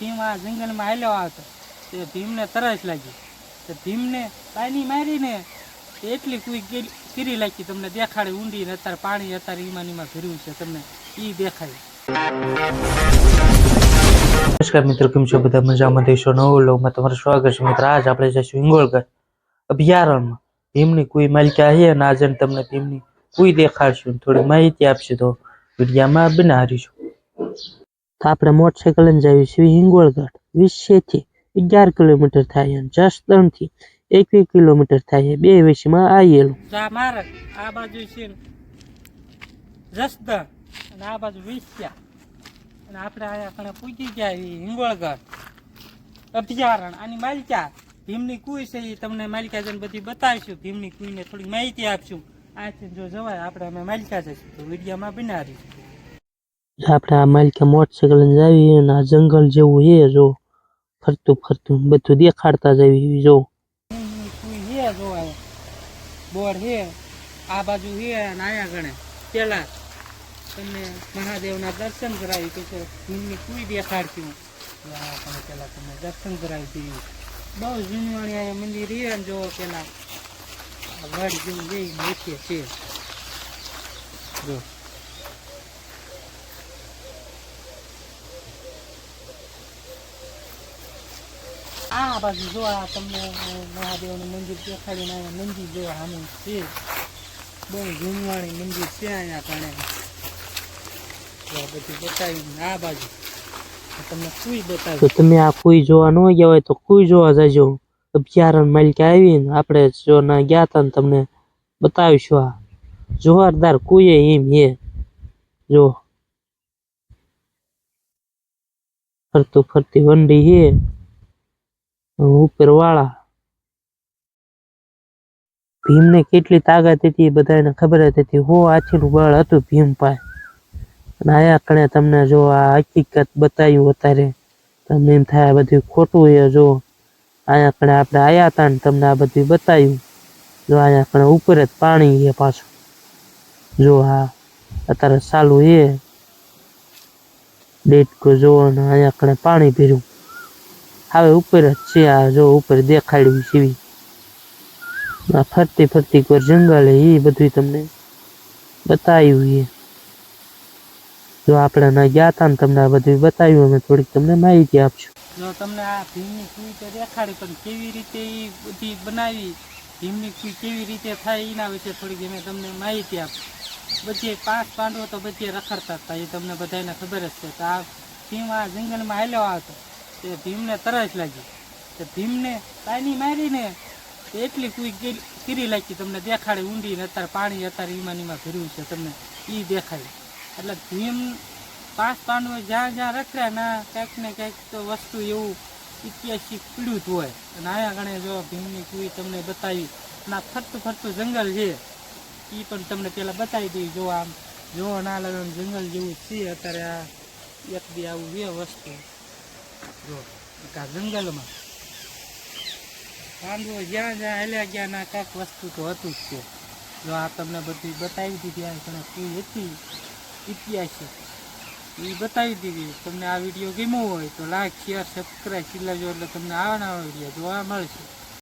ભીમ આ જંગલમાં હાલ્યો આવતો. તે ભીમને તરસ લાગી. તો ભીમને પાણી મારીને એટલી કોઈ કીરી લાગી તમને દેખાડે. ઊંડી ને અત્યારે પાણી અત્યારે ઈમાં ઈમાં ભર્યું છે. તમને એ દેખાય. નમસ્કાર મિત્રો, કેમ છો બધા? મજામાં દેશો નવો લોગમાં તમારું સ્વાગત છે. મિત્રો, આજ આપણે જઈશું હિંગોળગઢ અભયારણ્યમાં. ભીમની કોઈ માલિકા છે અને આજે તમને ભીમની કોઈ દેખાડશું. થોડી માહિતી આપશે તો વિડીયામાં બનાવીશું તો આપણે મોટરસાઇકલ જઈએ છીએ હિંગોળગઢ. વીસથી અગિયાર કિલોમીટર થાય અને જસદણથી એકવીસ કિલોમીટર થાય બે વીસમાં આવેલું આ બાજુ છે જસદણ અને આ બાજુ વિસ્યા. અને આપણે અહીંયા કણે ગયા હિંગોળગઢ. અભયારણ, આની માલિકા ભીમની કુઈ છે એ તમને માલિકાજન બધી બતાવીશું. ભીમની કુઈને થોડી માહિતી આપશું. આથી જો જવાય, આપણે અમે માલિકા જઈશું. તો વિડીયોમાં બનાવીશું. આપણે આ માલિકા મોટરસાઇકલ લઈને જાવી અને આ જંગલ જેવું છે જો. ફરતું ફરતું બધું દેખાડતા જવી જો ભીમની કુઈ છે જોવાય બોર્ડ છે, આ બાજુ છે અને અહીંયા ગણે. પેલા તમને મહાદેવના દર્શન કરાવી પછી ભીમની કુઈ દેખાડશું તો આ પણ પેલા તમને દર્શન કરાવી દઈએ બહુ જૂનવાણી અહીંયા મંદિર છે ને જો પેલા આ વડ જેવું જઈ નીચે છે. જો. આ બાજુ જો આ તમને મહાદેવનું મંદિર દેખાડીને અહીંયા મંદિર જો આનું છે. બહુ જૂનવાણી મંદિર છે અહીંયા કણે બધું બતાવ્યું આ બાજુ. તમને કોઈ તો તમે આ કુઈ જોવા ન ગયા હોય તો કુઈ જોવા જજો. અભયારણ્ય માલિકા આવીને આપણે જો ના ગયા હતા ને તમને બતાવીશું આ. જોરદાર કોઈ એમ હે. જો. ફરતું ફરતી વંડી હે. ઉપર વાળા ભીમને કેટલી તાકાત હતી એ બધાને ખબર જ હતી. હો, આછીનું બળ હતું ભીમ પાસે. અને આયા કણે તમને જો આ હકીકત બતાવ્યું અત્યારે, તમને એમ થાય બધું ખોટું એ જો અહીંયા કણે આપણે આયા હતા ને તમને આ બધું બતાવ્યું. જો અહીંયા કણે ઉપર જ પાણી એ પાછું. જો આ અત્યારે ચાલુ એ ડેટ કો જો અને અહીંયા કણે પાણી ભર્યું. હવે ઉપર છે આ જો ઉપર દેખાડ્યું સીવી આ ફરતી ફરતી કોઈ જંગલ એ બધું તમને બતાવ્યું એ જો આપણે ના ગયા હતા ને તમને આ બધું બતાવ્યું, અમે થોડીક તમને માહિતી આપશું. જો તમને આ ભીમની કુઈ તો દેખાડી, પણ કેવી રીતે એ બધી બનાવી, ભીમની કુઈ કેવી રીતે થાય એના વિશે થોડીક અમે તમને માહિતી આપી. બધી પાંચ પાંડવો તો બધી રખડતા હતા, એ તમને બધાને ખબર જ છે. તો આ ભીમ આ જંગલમાં હાલ્યો આવતો. તે ભીમને તરસ લાગી. તે ભીમને પાણી મારીને એટલી કોઈ કીરી લાગી તમને દેખાડે ઊંડી ને અત્યારે પાણી અત્યારે ઈમાં ઈમાં ભર્યું છે તમને એ દેખાય. એટલે ભીમ પાંચ પાંડવો જ્યાં જ્યાં રખડ્યા, ના કંઈક ને કંઈક તો વસ્તુ એવું ઇતિહાસિક પીડ્યું જ હોય. અને આયા ગણે જો ભીમની કુઈ તમને બતાવી, ના ફરતું ફરતું જંગલ છે એ પણ તમને પેલા બતાવી દઈ જો આમ, જો ના લગન જંગલ જેવું છે, અત્યારે આ એક બી આવું છે વસ્તુ. જો કા જંગલમાં. પાંડવો જ્યાં જ્યાં હેલ્યા ગયા ના કાંઈક વસ્તુ તો હતું જ છે. જો આ તમને બધી બતાવી દીધી, આ ઘણા કુઈ હતી. ઇતિહાસ એ બતાવી દીધી. તમને આ વીડિયો ગમ્યો હોય તો લાઈક શેર સબસ્ક્રાઈબ ચીલાજો એટલે તમને આવાના વીડિયો જોવા મળશે.